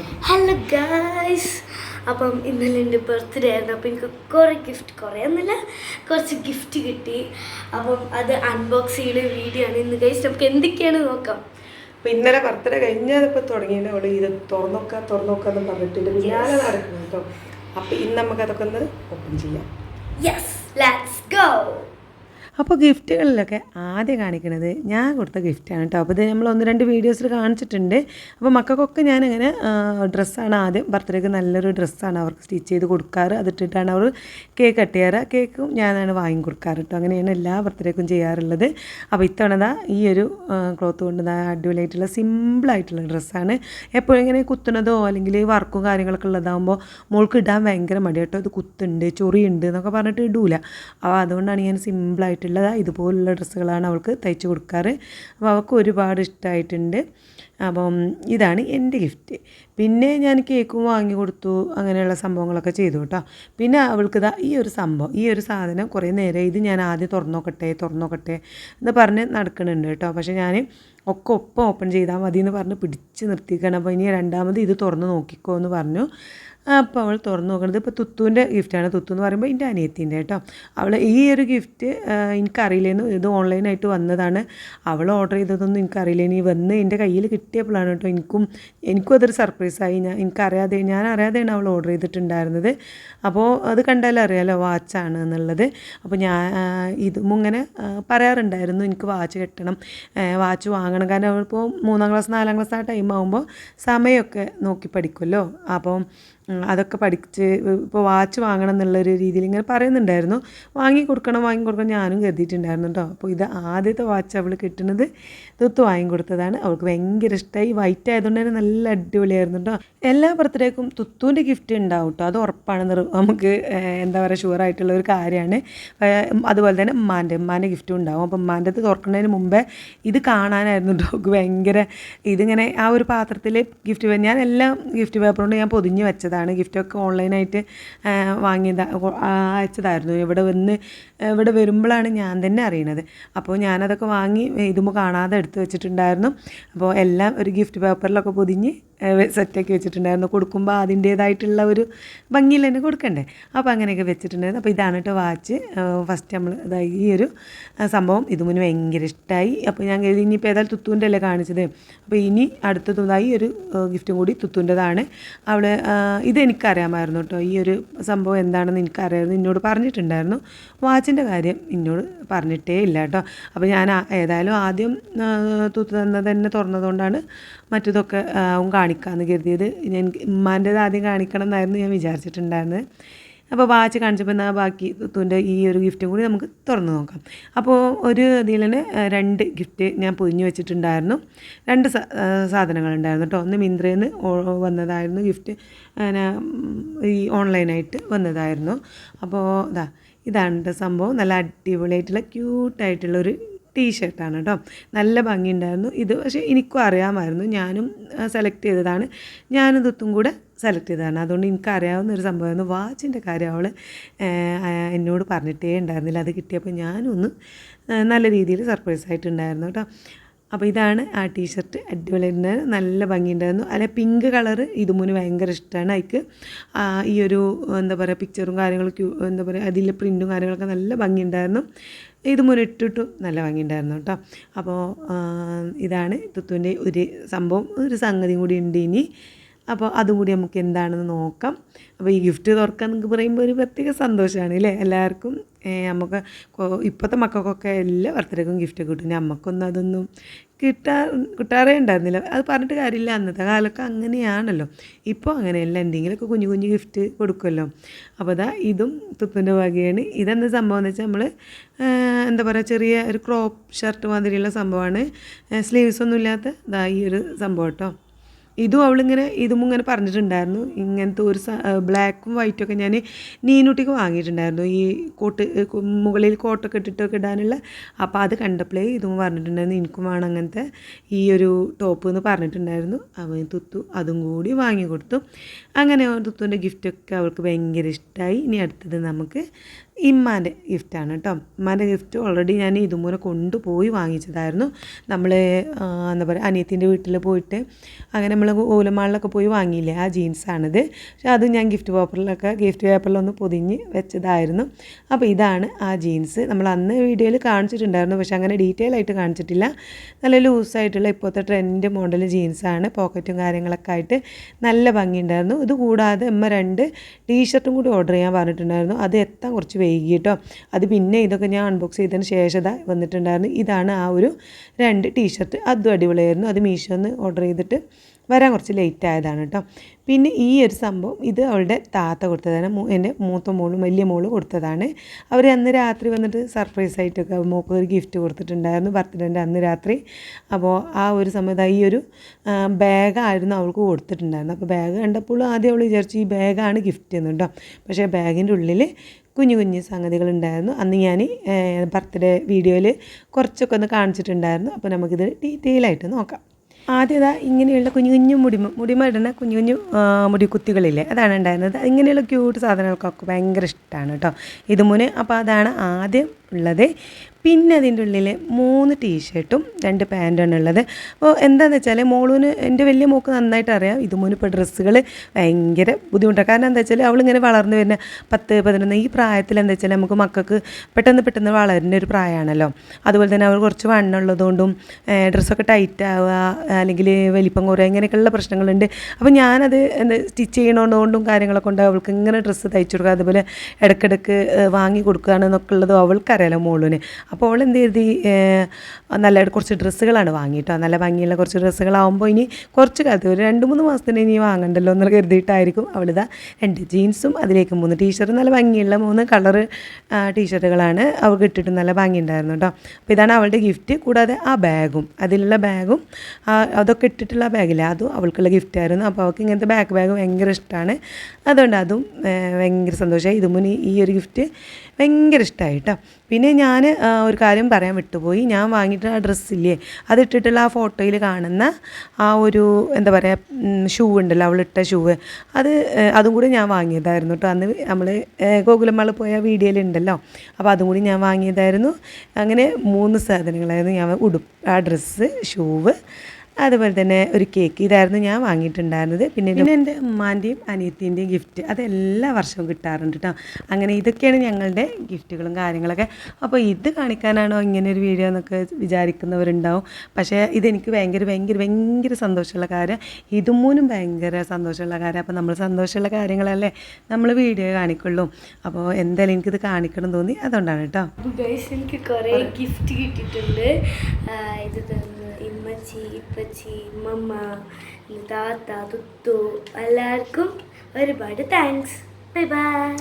Hello guys അപ്പം ഇന്നലെ എന്റെ ബർത്ത്ഡേ ആയിരുന്നു. അപ്പം എനിക്ക് കുറേ ഗിഫ്റ്റ് കുറേ ഒന്നുമില്ല. കുറച്ച് ഗിഫ്റ്റ് കിട്ടി. അപ്പം അത് അൺബോക്സ് ചെയ്യുന്ന വീഡിയോ ആണ് ഇന്ന് ഗൈസ് നമുക്ക് എന്തൊക്കെയാണ് നോക്കാം? അപ്പം ഇന്നലെ ബർത്ത്ഡേ കഴിഞ്ഞപ്പോൾ തുടങ്ങിയിട്ട് അവൾ ഇത് തുറന്നോക്ക എന്ന് പറഞ്ഞിട്ട് പിന്നാലെ നടക്കുന്നു കേട്ടോ. അപ്പം ഇന്ന് നമുക്ക് അതൊക്കെ ഒന്ന് ഓപ്പൺ ചെയ്യാം. യെസ് ലെറ്റ്സ് ഗോ അപ്പോൾ ഗിഫ്റ്റുകളിലൊക്കെ ആദ്യം കാണിക്കുന്നത് ഞാൻ കൊടുത്ത ഗിഫ്റ്റാണ് കേട്ടോ. അപ്പോൾ ഇത് നമ്മൾ ഒന്ന് രണ്ട് വീഡിയോസിൽ കാണിച്ചിട്ടുണ്ട്. അപ്പോൾ മക്കൾക്കൊക്കെ ഞാനങ്ങനെ ഡ്രസ്സാണ് ആദ്യം ബർത്ത്ഡേക്ക് നല്ലൊരു ഡ്രസ്സാണ് അവർക്ക് സ്റ്റിച്ച് ചെയ്ത് കൊടുക്കാറ്. അതിട്ടിട്ടാണ് അവർ കേക്ക് കട്ട് ചെയ്യാറ്. കേക്കും ഞാനാണ് വാങ്ങി കൊടുക്കാറ് കേട്ടോ. അങ്ങനെയാണ് എല്ലാ ബർത്ത്ഡേക്കും ചെയ്യാറുള്ളത്. അപ്പോൾ ഇത്തവണ ദാ ഈ ഒരു ക്ലോത്ത് കൊണ്ട് ദാ അടിപൊളിയായിട്ടുള്ള സിമ്പിളായിട്ടുള്ള ഡ്രസ്സാണ്. എപ്പോഴും ഇങ്ങനെ കുത്തുന്നതോ അല്ലെങ്കിൽ വർക്കും കാര്യങ്ങളൊക്കെ ഉള്ളതാകുമ്പോൾ മോൾക്ക് ഇടാൻ ഭയങ്കര മടി കേട്ടോ. ഇത് കുത്തുണ്ട് ചൊറിയുണ്ട് എന്നൊക്കെ പറഞ്ഞിട്ട് ഇടൂല. അപ്പോൾ അതുകൊണ്ടാണ് ഞാൻ സിമ്പിളായിട്ടുള്ളത് ഇതുപോലുള്ള ഡ്രസ്സുകളാണ് അവൾക്ക് തയ്ച്ചു കൊടുക്കാറ്. അപ്പോൾ അവൾക്ക് ഒരുപാട് ഇഷ്ടമായിട്ടുണ്ട് അപ്പം ഇതാണ് എന്റെ ഗിഫ്റ്റ്. പിന്നെ ഞാൻ കേക്കും വാങ്ങി കൊടുത്തു അങ്ങനെയുള്ള സംഭവങ്ങളൊക്കെ ചെയ്തു കേട്ടോ. പിന്നെ അവൾക്ക് ഇതാ ഈ ഒരു സംഭവം ഈ ഒരു സാധനം കുറേ നേരം ഇത് ഞാൻ ആദ്യം തുറന്നോക്കട്ടെ തുറന്നോക്കട്ടെ എന്ന് പറഞ്ഞ് നടക്കുന്നുണ്ട് കേട്ടോ. പക്ഷേ ഞാൻ ഒക്കെ ഒപ്പം ഓപ്പൺ ചെയ്താൽ മതി എന്ന് പറഞ്ഞ് പിടിച്ച് നിർത്തിക്കണം അപ്പോൾ ഇനി രണ്ടാമത് ഇത് തുറന്ന് നോക്കിക്കോ എന്ന് പറഞ്ഞു. അപ്പോൾ അവൾ തുറന്നു നോക്കുന്നത് ഇപ്പോൾ തുത്തുവിന്റെ ഗിഫ്റ്റാണ് തുത്തു എന്ന് പറയുമ്പോൾ എന്റെ അനിയത്തിന്റെ കേട്ടോ. അവൾ ഈ ഒരു ഗിഫ്റ്റ് എനിക്കറിയില്ലേന്നു ഇത് ഓൺലൈനായിട്ട് വന്നതാണ്. അവൾ ഓർഡർ ചെയ്തതൊന്നും എനിക്കറിയില്ലേനി വന്ന് എന്റെ കയ്യിൽ കിട്ടിയപ്പോഴാണ് കേട്ടോ. എനിക്കും എനിക്കും അതൊരു സർപ്രൈസായി ഞാൻ എനിക്കറിയാതെ ഞാൻ അറിയാതെയാണ് അവൾ ഓർഡർ ചെയ്തിട്ടുണ്ടായിരുന്നത്. അപ്പോൾ അത് കണ്ടാലും അറിയാലോ വാച്ചാണ് എന്നുള്ളത്. അപ്പോൾ ഞാൻ ഇതും ഇങ്ങനെ പറയാറുണ്ടായിരുന്നു. എനിക്ക് വാച്ച് കെട്ടണം. വാച്ച് വാങ്ങണം. കാരണം അവളിപ്പോൾ മൂന്നാം ക്ലാസ് നാലാം ക്ലാസ് ആ ടൈം ആകുമ്പോൾ സമയമൊക്കെ നോക്കി പഠിക്കുമല്ലോ. അപ്പം അതൊക്കെ പഠിച്ച് ഇപ്പോൾ വാച്ച് വാങ്ങണം എന്നുള്ളൊരു രീതിയിൽ ഇങ്ങനെ പറയുന്നുണ്ടായിരുന്നു. വാങ്ങി കൊടുക്കണം വാങ്ങി കൊടുക്കണം ഞാനും കരുതിയിട്ടുണ്ടായിരുന്നു കേട്ടോ. അപ്പോൾ ഇത് ആദ്യത്തെ വാച്ച് അവൾ കിട്ടുന്നത് തുത്ത് വാങ്ങി കൊടുത്തതാണ്. അവൾക്ക് ഭയങ്കര ഇഷ്ടമായി വൈറ്റ് ആയതുകൊണ്ട് തന്നെ നല്ല അടിപൊളിയായിരുന്നു കേട്ടോ. എല്ലാ ബർത്ത്ഡേക്കും തുത്തുവിന്റെ ഗിഫ്റ്റ് ഉണ്ടാവും കേട്ടോ. അത് ഉറപ്പാണ്. നമുക്ക് എന്താ പറയുക ഷുവർ ആയിട്ടുള്ള ഒരു കാര്യമാണ്. അതുപോലെ തന്നെ ഉമ്മാന്റെ ഉമ്മാന്റെ ഗിഫ്റ്റും ഉണ്ടാവും. അപ്പോൾ ഉമ്മാന്റെ തുറക്കുന്നതിന് മുമ്പേ ഇത് കാണാനായിരുന്നു കേട്ടോ. ഭയങ്കര ഇതിങ്ങനെ ആ ഒരു പാത്രത്തിൽ ഗിഫ്റ്റ് ഞാൻ എല്ലാം ഗിഫ്റ്റ് പേപ്പറുകൊണ്ട് ഞാൻ പൊതിഞ്ഞ് വെച്ചതാണ്. ഗിഫ്റ്റൊക്കെ ഓൺലൈനായിട്ട് വാങ്ങിയതാ അയച്ചതായിരുന്നു. ഇവിടെ വന്ന് ഇവിടെ വരുമ്പോഴാണ് ഞാൻ തന്നെ അറിയണത്. അപ്പോൾ ഞാനതൊക്കെ വാങ്ങി ഇതുമ്പോൾ കാണാതെ എടുത്ത് വെച്ചിട്ടുണ്ടായിരുന്നു. അപ്പോൾ എല്ലാം ഒരു ഗിഫ്റ്റ് പേപ്പറിലൊക്കെ പൊതിഞ്ഞ് സെറ്റാക്കി വെച്ചിട്ടുണ്ടായിരുന്നു. കൊടുക്കുമ്പോൾ അതിന്റേതായിട്ടുള്ള ഒരു ഭംഗിയിൽ തന്നെ കൊടുക്കണ്ടേ? അപ്പോൾ അങ്ങനെയൊക്കെ വെച്ചിട്ടുണ്ടായിരുന്നു. അപ്പോൾ ഇതാണ് കേട്ടോ വാച്ച് ഫസ്റ്റ് നമ്മൾ അതായത് ഈ ഒരു സംഭവം. സംഭവം മുന്നേ ഭയങ്കര ഇഷ്ടമായി അപ്പോൾ ഞാൻ കരുതി ഇനിയിപ്പോൾ ഏതായാലും തുത്തുവിന്റെ അല്ലേ കാണിച്ചത്. അപ്പോൾ ഇനി അടുത്തതായി ഒരു ഗിഫ്റ്റും കൂടി തുത്തുന്റെതാണ് അവൾ ഇതെനിക്കറിയാമായിരുന്നു കേട്ടോ ഈ ഒരു സംഭവം എന്താണെന്ന് എനിക്കറിയാമായിരുന്നു. എന്നോട് പറഞ്ഞിട്ടുണ്ടായിരുന്നു. വാച്ചിന്റെ കാര്യം എന്നോട് പറഞ്ഞിട്ടേ ഇല്ല കേട്ടോ അപ്പോൾ ഞാൻ ഏതായാലും ആദ്യം തുത്തു തന്നെ തുറന്നതുകൊണ്ടാണ് മറ്റതൊക്കെ അവൻ കാണിക്കാമെന്ന് കരുതിയത്. ഞാൻ ഉമ്മാന്റേത് ആദ്യം കാണിക്കണം എന്നായിരുന്നു ഞാൻ വിചാരിച്ചിട്ടുണ്ടായിരുന്നത്. അപ്പോൾ വാച്ച് കാണിച്ചപ്പോൾ എന്നാൽ ബാക്കി തുത്തുന്റെ ഈ ഒരു ഗിഫ്റ്റും കൂടി നമുക്ക് തുറന്ന് നോക്കാം. അപ്പോൾ ഒരു ഇതിൽ തന്നെ രണ്ട് ഗിഫ്റ്റ് ഞാൻ പൊതിഞ്ഞ് വെച്ചിട്ടുണ്ടായിരുന്നു. രണ്ട് സാധനങ്ങളുണ്ടായിരുന്നു കേട്ടോ. ഒന്ന് മിന്ത്രയിൽ നിന്ന് വന്നതായിരുന്നു ഗിഫ്റ്റ് ഈ ഓൺലൈനായിട്ട് വന്നതായിരുന്നു. അപ്പോൾ ഇതാ ഇതാണ് സംഭവം. നല്ല അടിപൊളിയായിട്ടുള്ള ക്യൂട്ടായിട്ടുള്ളൊരു ടീഷർട്ടാണ് കേട്ടോ നല്ല ഭംഗിയുണ്ടായിരുന്നു. ഇത് പക്ഷേ എനിക്കും അറിയാമായിരുന്നു. ഞാനും സെലക്ട് ചെയ്തതാണ്. ഞാനും ഇതും കൂടെ സെലക്ട് ചെയ്തതാണ്. അതുകൊണ്ട് എനിക്ക് അറിയാവുന്ന ഒരു സംഭവമായിരുന്നു. വാച്ചിന്റെ കാര്യം അവൾ എന്നോട് പറഞ്ഞിട്ടേ ഉണ്ടായിരുന്നില്ല. അത് കിട്ടിയപ്പോൾ ഞാനൊന്ന് നല്ല രീതിയിൽ സർപ്രൈസ് ആയിട്ടുണ്ടായിരുന്നു കേട്ടോ അപ്പോൾ ഇതാണ് ആ ടീഷർട്ട്. അടിപൊളിയായിരുന്നു നല്ല ഭംഗിയുണ്ടായിരുന്നു. അല്ലെ പിങ്ക് കളറ് ഇതുമുന് ഭയങ്കര ഇഷ്ടമാണ് അതിക്ക് ഈ ഒരു എന്താ പറയുക പിക്ചറും കാര്യങ്ങളൊക്കെ എന്താ പറയുക അതിലെ പ്രിന്റും കാര്യങ്ങളൊക്കെ നല്ല ഭംഗിയുണ്ടായിരുന്നു. ഇത് മുന്നിട്ടിട്ടും നല്ല ഭംഗിയുണ്ടായിരുന്നു കേട്ടോ അപ്പോൾ ഇതാണ് തുത്തുവിന്റെ ഒരു സംഭവം. ഒരു സംഗതി കൂടി ഉണ്ട് ഇനി. അപ്പോൾ അതും കൂടി നമുക്ക് എന്താണെന്ന് നോക്കാം. അപ്പോൾ ഈ ഗിഫ്റ്റ് തുറക്കാൻ നിങ്ങൾക്ക് പറയുമ്പോൾ ഒരു പ്രത്യേക സന്തോഷമാണ് അല്ലേ എല്ലാവർക്കും നമുക്ക് ഇപ്പോഴത്തെ മക്കൾക്കൊക്കെ എല്ലാ ബർത്ത്ഡേക്കും ഗിഫ്റ്റ് കിട്ടും. നമുക്കൊന്നും അതൊന്നും കിട്ടാ കിട്ടാറേ ഉണ്ടായിരുന്നില്ല. അത് പറഞ്ഞിട്ട് കാര്യമില്ല. അന്നത്തെ കാലമൊക്കെ അങ്ങനെയാണല്ലോ. ഇപ്പോൾ അങ്ങനെയല്ല. എന്തെങ്കിലുമൊക്കെ കുഞ്ഞു കുഞ്ഞു ഗിഫ്റ്റ് കൊടുക്കുമല്ലോ. അപ്പോൾ അതാ ഇതും തുപ്പിന്റെ വകയാണ്. ഇതെന്താ സംഭവം എന്ന് വെച്ചാൽ നമ്മൾ എന്താ പറയുക ചെറിയ ഒരു ക്രോപ്പ് ഷർട്ട് മാതിരിയുള്ള സംഭവമാണ്. സ്ലീവ്സ് ഒന്നും ഇല്ലാത്ത ഇതാ ഈ ഒരു സംഭവം കേട്ടോ. ഇതും അവളിങ്ങനെ ഇതും ഇങ്ങനെ പറഞ്ഞിട്ടുണ്ടായിരുന്നു. ഇങ്ങനത്തെ ഒരു ബ്ലാക്കും വൈറ്റും ഒക്കെ ഞാൻ നീനുട്ടിക്ക് വാങ്ങിയിട്ടുണ്ടായിരുന്നു. ഈ കോട്ട് മുകളിൽ കോട്ടൊക്കെ ഇട്ടിട്ടൊക്കെ ഇടാനുള്ള. അപ്പോൾ അത് കണ്ടപ്പോഴേ ഇതും പറഞ്ഞിട്ടുണ്ടായിരുന്നു. എനിക്കും വേണം അങ്ങനത്തെ ഈ ഒരു ടോപ്പ് എന്ന് പറഞ്ഞിട്ടുണ്ടായിരുന്നു. അവൻ തുത്തു അതും കൂടി വാങ്ങി കൊടുത്തു അങ്ങനെ തുത്തുവിന്റെ ഗിഫ്റ്റൊക്കെ അവൾക്ക് ഭയങ്കര ഇഷ്ടമായി ഇനി അടുത്തത് നമുക്ക് ഇമ്മാന്റെ ഗിഫ്റ്റാണ് കേട്ടോ. ഇമ്മാന്റെ ഗിഫ്റ്റ് ഓൾറെഡി ഞാൻ ഇതുപോലെ കൊണ്ടുപോയി വാങ്ങിച്ചതായിരുന്നു. നമ്മൾ എന്താ പറയുക അനിയത്തിന്റെ വീട്ടിൽ പോയിട്ട് അങ്ങനെ നമ്മൾ ഓലമാളിലൊക്കെ പോയി വാങ്ങിയില്ലേ ആ ജീൻസാണിത്. പക്ഷേ അത് ഞാൻ ഗിഫ്റ്റ് പേപ്പറിലൊക്കെ ഗിഫ്റ്റ് പേപ്പറിലൊന്ന് പൊതിഞ്ഞ് വെച്ചതായിരുന്നു. അപ്പോൾ ഇതാണ് ആ ജീൻസ്. നമ്മൾ അന്ന് വീഡിയോയിൽ കാണിച്ചിട്ടുണ്ടായിരുന്നു പക്ഷേ അങ്ങനെ ഡീറ്റെയിൽ ആയിട്ട് കാണിച്ചിട്ടില്ല. നല്ല ലൂസായിട്ടുള്ള ഇപ്പോഴത്തെ ട്രെൻഡ് മോഡൽ ജീൻസാണ്. പോക്കറ്റും കാര്യങ്ങളൊക്കെ ആയിട്ട് നല്ല ഭംഗിയുണ്ടായിരുന്നു. ഇത് കൂടാതെ അമ്മ രണ്ട് ടീഷർട്ടും കൂടി ഓർഡർ ചെയ്യാൻ പറഞ്ഞിട്ടുണ്ടായിരുന്നു. അത് എത്താൻ കുറച്ച് വൈകി കേട്ടോ അത് പിന്നെ ഇതൊക്കെ ഞാൻ അൺബോക്സ് ചെയ്തതിന് ശേഷം ദാ വന്നിട്ടുണ്ടായിരുന്നു. ഇതാണ് ആ ഒരു രണ്ട് ടീഷർട്ട് അതും അടിപൊളിയായിരുന്നു. അത് മീഷോന്ന് ഓർഡർ ചെയ്തിട്ട് വരാൻ കുറച്ച് ലേറ്റ് ആയതാണ് കേട്ടോ പിന്നെ ഈ ഒരു സംഭവം ഇത് അവളുടെ താത്ത കൊടുത്തതാണ്. എന്റെ മൂത്ത മോളും വലിയ മോൾ കൊടുത്തതാണ്. അവർ അന്ന് രാത്രി വന്നിട്ട് സർപ്രൈസ് ആയിട്ടൊക്കെ മോൾക്ക് ഒരു ഗിഫ്റ്റ് കൊടുത്തിട്ടുണ്ടായിരുന്നു. ബർത്ത്ഡേന്റെ അന്ന് രാത്രി. അപ്പോൾ ആ ഒരു സമയത്ത് ഈ ഒരു ബാഗായിരുന്നു അവൾക്ക് കൊടുത്തിട്ടുണ്ടായിരുന്നു അപ്പോൾ ബാഗ് കണ്ടപ്പോൾ ആദ്യം അവൾ വിചാരിച്ചു ഈ ബാഗാണ് ഗിഫ്റ്റ് കേട്ടോ പക്ഷേ ബാഗിന്റെ ഉള്ളിൽ കുഞ്ഞു കുഞ്ഞു സംഗതികളുണ്ടായിരുന്നു. അന്ന് ഞാൻ ബർത്ത്ഡേ വീഡിയോയിൽ കുറച്ചൊക്കെ ഒന്ന് കാണിച്ചിട്ടുണ്ടായിരുന്നു. അപ്പോൾ നമുക്കിത് ഡീറ്റെയിൽ ആയിട്ട് നോക്കാം. ആദ്യം ഇങ്ങനെയുള്ള കുഞ്ഞു കുഞ്ഞു മുടിമ മുടിമ ഇടുന്ന കുഞ്ഞു കുഞ്ഞു മുടി മുടിക്കുത്തികളില്ലേ അതാണ് ഉണ്ടായിരുന്നത്. ഇങ്ങനെയുള്ള ക്യൂട്ട് സാധനങ്ങൾക്കൊക്കെ ഭയങ്കര ഇഷ്ടമാണ് കേട്ടോ. ഇതുമുന് അപ്പോൾ അതാണ് ആദ്യം ഉള്ളത്. പിന്നെ അതിന്റെ ഉള്ളിൽ മൂന്ന് ടീഷർട്ടും രണ്ട് പാന്റാണ് ഉള്ളത്. അപ്പോൾ എന്താണെന്ന് വെച്ചാൽ മോളൂന് എന്റെ വലിയ മോക്ക് നന്നായിട്ട് അറിയാം. ഇത് മുന്നേ ഇപ്പോൾ ഡ്രസ്സുകൾ ഭയങ്കര ബുദ്ധിമുട്ടാണ്. കാരണം എന്താ വെച്ചാൽ അവളിങ്ങനെ വളർന്നു വരുന്ന പത്ത് പതിനൊന്ന് ഈ പ്രായത്തിൽ എന്താ വെച്ചാൽ നമുക്ക് മക്കൾക്ക് പെട്ടെന്ന് പെട്ടെന്ന് വളരുന്ന ഒരു പ്രായമാണല്ലോ. അതുപോലെ തന്നെ അവർ കുറച്ച് വണ്ണുള്ളതുകൊണ്ടും ഡ്രസ്സൊക്കെ ടൈറ്റ് ആവുക അല്ലെങ്കിൽ വലിപ്പം കുറയുക ഇങ്ങനെയൊക്കെയുള്ള പ്രശ്നങ്ങളുണ്ട്. അപ്പോൾ ഞാനത് എന്താ സ്റ്റിച്ച് ചെയ്യണതുകൊണ്ടും കാര്യങ്ങളൊക്കെ കൊണ്ട് അവൾക്ക് ഇങ്ങനെ ഡ്രസ്സ് തയ്ച്ചു കൊടുക്കുക അതുപോലെ ഇടയ്ക്കിടയ്ക്ക് വാങ്ങി കൊടുക്കുകയാണെന്നൊക്കെ ഉള്ളതും അവൾക്കറിയാലോ മോളിന്. അപ്പോൾ അവൾ എന്ത് കരുതി നല്ല കുറച്ച് ഡ്രസ്സുകളാണ് വാങ്ങിയിട്ടോ. നല്ല ഭംഗിയുള്ള കുറച്ച് ഡ്രസ്സുകളാകുമ്പോൾ ഇനി കുറച്ച് കാലത്ത് ഒരു രണ്ട് മൂന്ന് മാസത്തിന് ഇനി വാങ്ങണ്ടല്ലോ എന്ന് കരുതിയിട്ടായിരിക്കും അവളിതാ രണ്ട് ജീൻസും അതിലേക്ക് മൂന്ന് ടീഷർട്ടും നല്ല ഭംഗിയുള്ള മൂന്ന് കളറ് ടീഷർട്ടുകളാണ് അവൾക്ക് ഇട്ടിട്ട് നല്ല ഭംഗി ഉണ്ടായിരുന്നു കേട്ടോ. അപ്പോൾ ഇതാണ് അവളുടെ ഗിഫ്റ്റ്. കൂടാതെ ആ ബാഗും അതിലുള്ള ബാഗും അതൊക്കെ ഇട്ടിട്ടുള്ള ബാഗില്ല? അതും അവൾക്കുള്ള ഗിഫ്റ്റായിരുന്നു അപ്പോൾ അവൾക്ക് ഇങ്ങനത്തെ ബാക്ക് ബാഗ് ഭയങ്കര ഇഷ്ടമാണ്. അതുകൊണ്ട് അതും ഭയങ്കര സന്തോഷമായി. ഇതുമുനി ഈ ഒരു ഗിഫ്റ്റ് ഭയങ്കര ഇഷ്ടമായി കേട്ടോ. പിന്നെ ഞാൻ ഒരു കാര്യം പറയാൻ വിട്ടുപോയി. ഞാൻ വാങ്ങിയിട്ട് ആ ഡ്രസ്സില്ലേ അതിട്ടിട്ടുള്ള ആ ഫോട്ടോയിൽ കാണുന്ന ആ ഒരു എന്താ പറയുക ഷൂ ഉണ്ടല്ലോ അവളിട്ട ഷൂവ്. അത് അതും കൂടി ഞാൻ വാങ്ങിയതായിരുന്നു കേട്ടോ അന്ന് നമ്മൾ ഗോകുലമ്മൾ പോയ വീഡിയോയിലുണ്ടല്ലോ അപ്പോൾ അതും കൂടി ഞാൻ വാങ്ങിയതായിരുന്നു. അങ്ങനെ മൂന്ന് സാധനങ്ങളായിരുന്നു ഞാൻ ഉടുപ്പ് ആ ഡ്രസ്സ് ഷൂവ് അതുപോലെ തന്നെ ഒരു കേക്ക്. ഇതായിരുന്നു ഞാൻ വാങ്ങിയിട്ടുണ്ടായിരുന്നത്. പിന്നെ പിന്നെ എന്റെ ഉമ്മാന്റെയും അനിയത്തിന്റെയും ഗിഫ്റ്റ് അത് എല്ലാ വർഷവും കിട്ടാറുണ്ട് കേട്ടോ അങ്ങനെ ഇതൊക്കെയാണ് ഞങ്ങളുടെ ഗിഫ്റ്റുകളും കാര്യങ്ങളൊക്കെ. അപ്പോൾ ഇത് കാണിക്കാനാണോ ഇങ്ങനെ ഒരു വീഡിയോ എന്നൊക്കെ വിചാരിക്കുന്നവരുണ്ടാവും. പക്ഷേ ഇതെനിക്ക് ഭയങ്കര ഭയങ്കര ഭയങ്കര സന്തോഷമുള്ള കാര്യം. ഇതുമൂന്നും ഭയങ്കര സന്തോഷമുള്ള കാര്യം. അപ്പോൾ നമ്മൾ സന്തോഷമുള്ള കാര്യങ്ങളല്ലേ നമ്മൾ വീഡിയോ കാണിക്കുള്ളൂ. അപ്പോൾ എന്തായാലും എനിക്കിത് കാണിക്കണം തോന്നി. അതുകൊണ്ടാണ് കേട്ടോ എനിക്ക് കുറേ ഗിഫ്റ്റ് കിട്ടിയിട്ടുണ്ട്. ഇത് ഇമ്മച്ചി ഇപ്പച്ചി മമ്മ താത്ത തുത്തു എല്ലാവർക്കും ഒരുപാട് താങ്ക്സ് ബൈ ബൈ